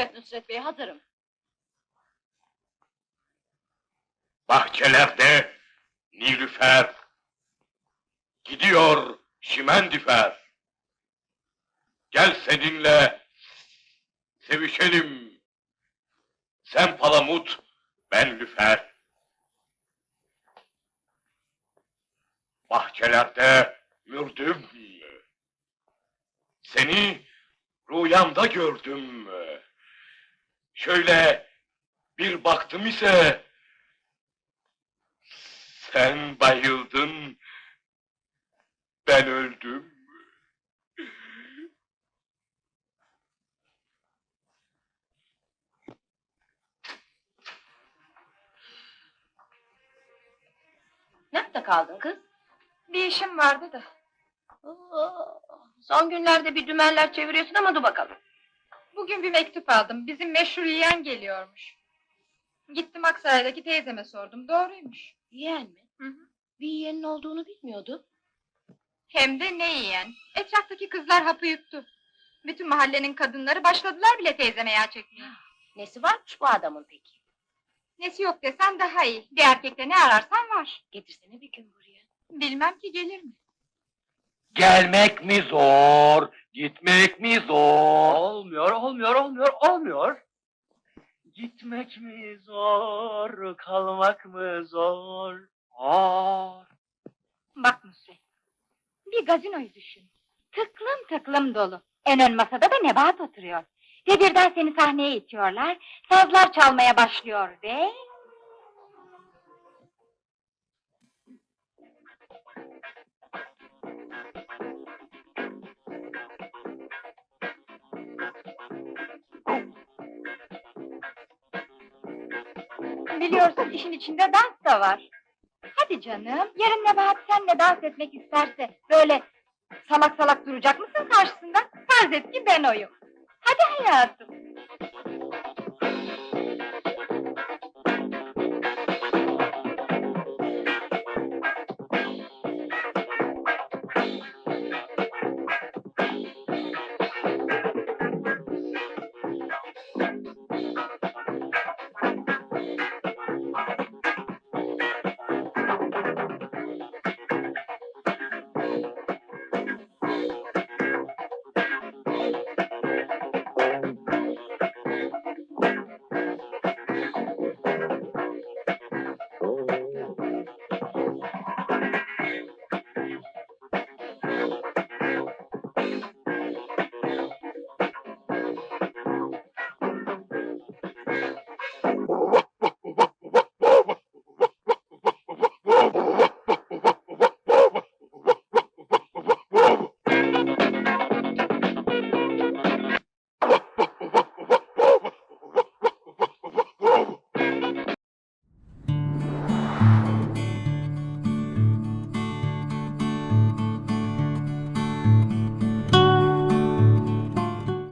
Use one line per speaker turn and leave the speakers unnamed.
Evet Nusret Bey hazırım.
Bahçelerde Nilüfer gidiyor şimendifer. Gel seninle sevişelim. Sen palamut, ben lüfer. Bahçelerde mürdüm. Seni rüyamda gördüm. Şöyle bir baktım ise sen bayıldın, ben öldüm.
Nerede kaldın kız?
Bir işim vardı da.
Son günlerde bir dümenler çeviriyorsun ama dur bakalım.
Bugün bir mektup aldım. Bizim meşhur yeğen geliyormuş. Gittim Aksaray'daki teyzeme sordum. Doğruymuş.
Yeğen mi?
Hı hı.
Bir yeğenin olduğunu bilmiyordum.
Hem de ne yiyen. Etraftaki kızlar hapı yuttu. Bütün mahallenin kadınları başladılar bile teyzeme yağ çekmeye.
Nesi varmış bu adamın peki?
Nesi yok desen daha iyi. Bir erkekte ne ararsan var.
Getirsene bir gün buraya.
Bilmem ki gelir mi?
Gelmek mi zor, gitmek mi zor?
Olmuyor, olmuyor, olmuyor, olmuyor. Gitmek mi zor, kalmak mı zor? Zor.
Bak Nusret. Bir gazinoyu düşün. Tıklım tıklım dolu. En ön masada da Nebahat oturuyor. Ve birden seni sahneye itiyorlar. Sazlar çalmaya başlıyor ve... Biliyorsun işin içinde dans da var. Hadi canım, yarın Nebahat senle dans etmek isterse böyle salak salak duracak mısın karşısında? Farz et ki ben oyum. Hadi hayatım.